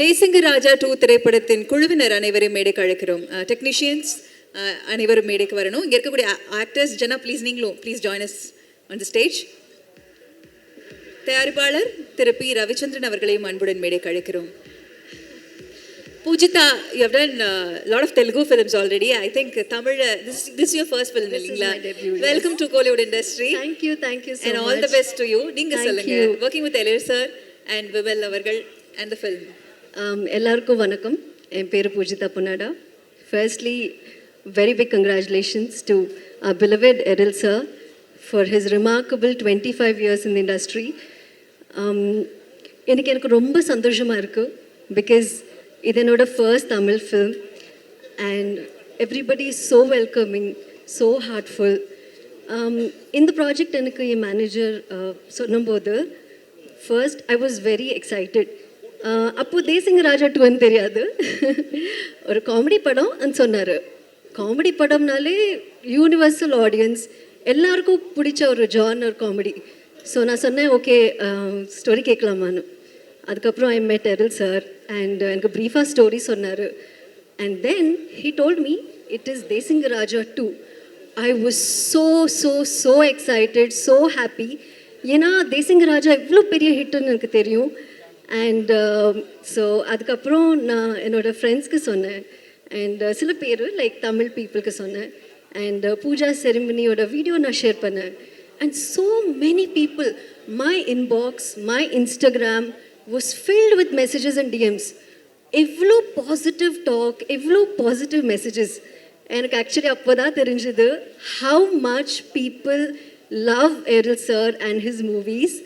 Desinga Raja two திரைப்படத்தின் குழுவினர் அனைவரையும் மேடைக்கு அழைக்கிறோம். டெக்னீஷியன்ஸ் அனைவரும் மேடைக்கு வரணும். இங்கே இருக்கக்கூடிய ஆக்டர்ஸ் ஜனா ப்ளீஸ் நீங்களும் please join us on the stage தயாரிப்பாளர் திரு பி. ரவிச்சந்திரன் அவர்களையும் அன்புடன் மேடைக்கு அழைக்கிறோம். Pujita you have done lot of Telugu films already I think Tamil this this your first film இல்லைங்களா? my debut, yes. Welcome to Kollywood industry Thank you, thank you so and much. All the best to you நீங்க Thank சொல்லுங்க. you. Working with Ezhil sir and Vimal அவர்கள் and the film Um, எல்லாருக்கும் வணக்கம். என் பேர் Pujita Ponnada. Firstly very big congratulations to beloved Ezhil sir for his remarkable twenty five years in industry எனக்கு எனக்கு ரொம்ப சந்தோஷமாக இருக்குது பிகாஸ் இது என்னோட first Tamil film and everybody is so welcoming so heartful இந்த ப்ராஜெக்ட் எனக்கு என் manager சொன்னும்போது first I was very excited அப்போ தேசிங்க ராஜா டூன்னு தெரியாது. ஒரு காமெடி படம் சொன்னார். காமெடி படம்னாலே யூனிவர்சல் ஆடியன்ஸ் எல்லாருக்கும் பிடிச்ச ஒரு ஜானர் காமெடி ஸோ நான் சொன்னேன் ஓகே ஸ்டோரி கேட்கலாமான்னு. அதுக்கப்புறம் ஐ மெட் எரில் சார் அண்ட் எனக்கு ப்ரீஃபாக ஸ்டோரி சொன்னார். And then he told me it is Desingu Raja two I was so so so excited so happy ஏன்னா தேசிங்க ராஜா இவ்வளோ பெரிய ஹிட்டுன்னு எனக்கு தெரியும். அண்ட் ஸோ um, அதுக்கப்புறம் நான் என்னோட ஃப்ரெண்ட்ஸ்க்கு சொன்னேன். அண்ட் uh, சில பேர் லைக் தமிழ் பீப்புளுக்கு சொன்னேன். அண்ட் uh, பூஜா செரிமனியோட வீடியோ நான் ஷேர் பண்ணேன். And so many people my inbox my Instagram was filled with messages and DMs எவ்வளோ பாசிட்டிவ் டாக் எவ்வளோ பாசிட்டிவ் மெசேஜஸ் எனக்கு ஆக்சுவலி அப்போ தான் தெரிஞ்சது how much people love Ezhil sir and his movies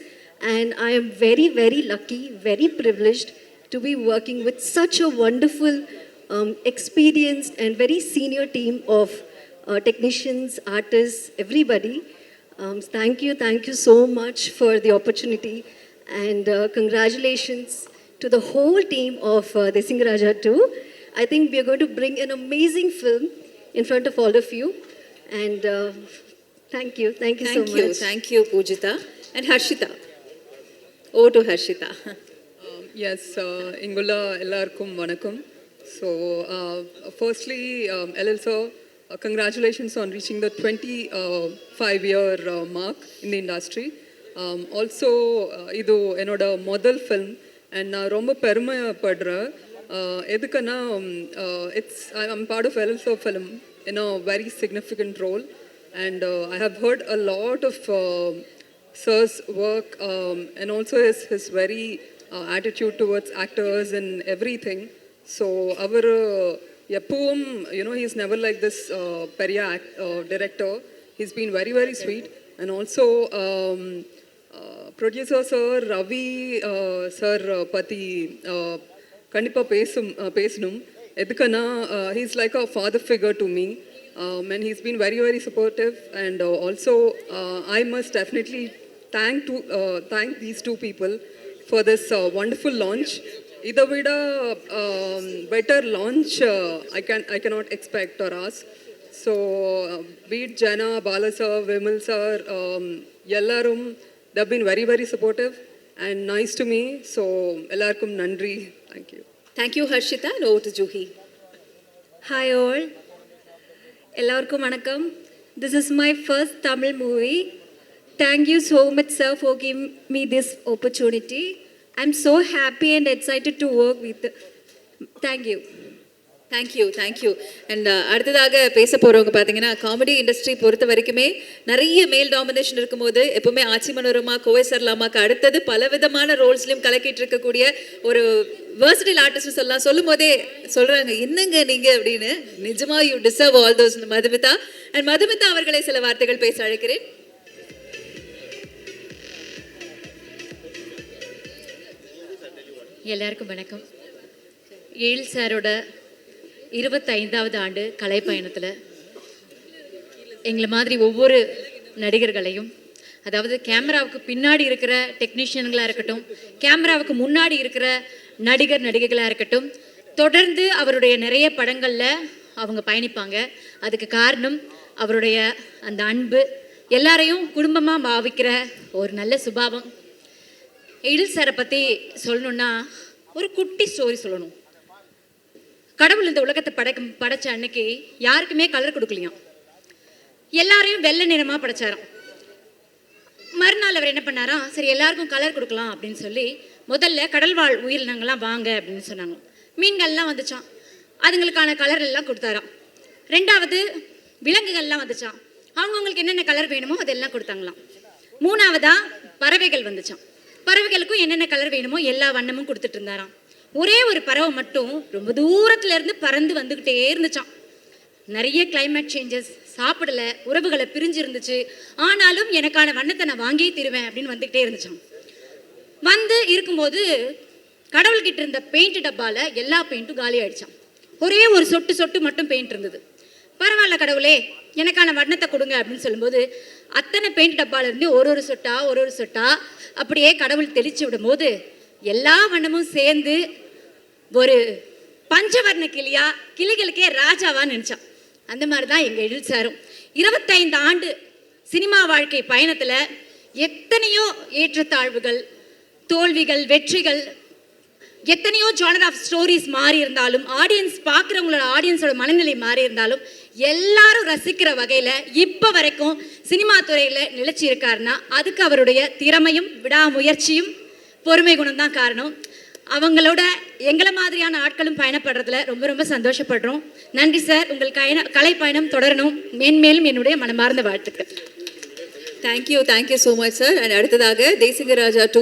And I am very, very lucky, very privileged to be working with such a wonderful, um, experienced, and very senior team of uh, technicians, artists, everybody. Um, thank you, thank you so much for the opportunity, and uh, congratulations to the whole team of uh, Singh Raja 2. I think we are going to bring an amazing film in front of all of you. And uh, thank you, thank you thank so you, much. Thank you, Pujita and Harshita. Oh to Harshita S இங்குள்ள எல்லாருக்கும் வணக்கம். So firstly எல்எல்சோ congratulations on reaching the twenty five year mark இந்த industry also இது என்னோட முதல் film and நான் ரொம்ப பெருமைப்படுறேன் எதுக்குன்னா it's am part of எல்எல்சோ film in a very significant role and I have heard a lot of sir's work um, and also his, his very uh, attitude towards actors and everything. So our uh, yeah, poem, you know, he's never like this uh, Peria uh, director. He's been very, very sweet. And also, um, uh, producer sir Ravi uh, sir uh, Pati uh, Kandipa uh, Pesnum, Edukana, uh, he's like a father figure to me. Um, and he's been very, very supportive. And uh, also, uh, I must definitely thank to uh, thank these two people for this uh, wonderful launch. இதை விட better launch I can I cannot expect or ask. So beat Jana Bala sir Vimal sir um, எல்லாரும் they've been very very supportive and nice to me. So எல்லாருக்கும் நன்றி thank you Thank you, Harshita. And over to Juhi. Hi all எல்லாருக்கும் வணக்கம் this is my first Tamil movie Thank you so much sir for give me this opportunity I am so happy and excited to work with thank you thank you thank you and அடுத்ததாக பேச போகிறவங்க பார்த்தீங்கன்னா comedy industry பொறுத்த வரைக்குமே நிறைய மேல் domination இருக்கும்போது எப்பவுமே ஆச்சி மனோரமா கோவை சர்லாமாக்கு அடுத்தது பலவிதமான ரோல்ஸ்லையும் கலக்கிட்டு இருக்கக்கூடிய ஒரு வேர்சடைல் ஆர்டிஸ்ட் சொல்லலாம். சொல்லும் போதே சொல்கிறாங்க என்னங்க நீங்கள் அப்படின்னு. நிஜமா you deserve all those Madhumita. And Madhumita அவர்களை சில வார்த்தைகள் பேச அழைக்கிறேன். எல்லாருக்கும் வணக்கம். ஏழு சாரோட இருபத்தைந்தாவது ஆண்டு கலை பயணத்தில் எங்களை மாதிரி ஒவ்வொரு நடிகர்களையும் அதாவது கேமராவுக்கு பின்னாடி இருக்கிற டெக்னீஷியன்களாக இருக்கட்டும் கேமராவுக்கு முன்னாடி இருக்கிற நடிகர் நடிகைகளாக இருக்கட்டும் தொடர்ந்து அவருடைய நிறைய படங்களில் அவங்க பயணிப்பாங்க. அதுக்கு காரணம் அவருடைய அந்த அன்பு. எல்லாரையும் குடும்பமாக பாவிக்கிற ஒரு நல்ல சுபாவம். எழில் சாரை பற்றி சொல்லணுன்னா ஒரு குட்டி ஸ்டோரி சொல்லணும். கடவுள் இந்த உலகத்தை படைக்கும் படைச்ச அன்னைக்கு யாருக்குமே கலர் கொடுக்கலையாம். எல்லாரையும் வெள்ளை நிறமாக படைச்சாராம். மறுநாள் அவர் என்ன பண்ணாராம் சரி எல்லாருக்கும் கலர் கொடுக்கலாம் அப்படின்னு சொல்லி முதல்ல கடல்வாழ் உயிரினங்கள்லாம் வாங்க அப்படின்னு சொன்னாங்க. மீன்கள்லாம் வந்துச்சான் அதுங்களுக்கான கலர் எல்லாம் கொடுத்தாராம். ரெண்டாவது விலங்குகள்லாம் வந்துச்சான் அவங்கவுங்களுக்கு என்னென்ன கலர் வேணுமோ அதெல்லாம் கொடுத்தாங்களாம். மூணாவதா பறவைகள் வந்துச்சான் பறவைகளுக்கும் என்னென்ன கலர் வேணுமோ எல்லா வண்ணமும் கொடுத்துட்டு இருந்தாராம் ஒரே ஒரு பறவை மட்டும் ரொம்ப தூரத்துல இருந்து பறந்து வந்துக்கிட்டே இருந்துச்சான் நிறைய கிளைமேட் சேஞ்சஸ் சாப்பிடல உறவுகளை பிரிஞ்சு இருந்துச்சு ஆனாலும் எனக்கான வண்ணத்தை நான் வாங்கியே தருவேன் அப்படின்னு வந்துக்கிட்டே இருந்துச்சான் வந்து இருக்கும்போது கடவுள்கிட்ட இருந்த பெயிண்ட் டப்பால எல்லா பெயிண்ட்டும் காலி ஆயிடுச்சான் ஒரே ஒரு சொட்டு சொட்டு மட்டும் பெயிண்ட் இருந்தது. பரவாயில்ல கடவுளே எனக்கான வண்ணத்தை கொடுங்க அப்படின்னு சொல்லும்போது அத்தனை பெயிண்ட் டப்பாலேருந்து ஒரு ஒரு சொட்டா ஒரு ஒரு சொட்டா அப்படியே கடவுள் தெளிச்சு விடும்போது எல்லா வண்ணமும் சேர்ந்து ஒரு பஞ்சவர்ண கிளியா கிளிகளுக்கே ராஜாவான்னு நினச்சான். அந்த மாதிரி தான் எங்கள் எழில் சாரும். இருபத்தைந்து ஆண்டு சினிமா வாழ்க்கை பயணத்தில் எத்தனையோ ஏற்றத்தாழ்வுகள் தோல்விகள் வெற்றிகள் எத்தனையோ ஜானர் ஆஃப் ஸ்டோரிஸ் மாறி இருந்தாலும் ஆடியன்ஸ் பார்க்குறவங்களோட ஆடியன்ஸோட மனநிலை மாறி இருந்தாலும் எல்லாரும் ரசிக்கிற வகையில் இப்போ வரைக்கும் சினிமா துறையில் நிலைச்சி இருக்காருன்னா அதுக்கு அவருடைய திறமையும் விடாமுயற்சியும் பொறுமை குணம் தான் காரணம். அவங்களோட எங்களை மாதிரியான ஆட்களும் பயணப்படுறதுல ரொம்ப ரொம்ப சந்தோஷப்படுறோம். நன்றி சார். உங்கள் கயன கலை பயணம் தொடரணும். மேன்மேலும் என்னுடைய மனமார்ந்த வாழ்த்துக்கள். Thank you thank you so much sir and அடுத்ததாக தேசிங்க ராஜா டூ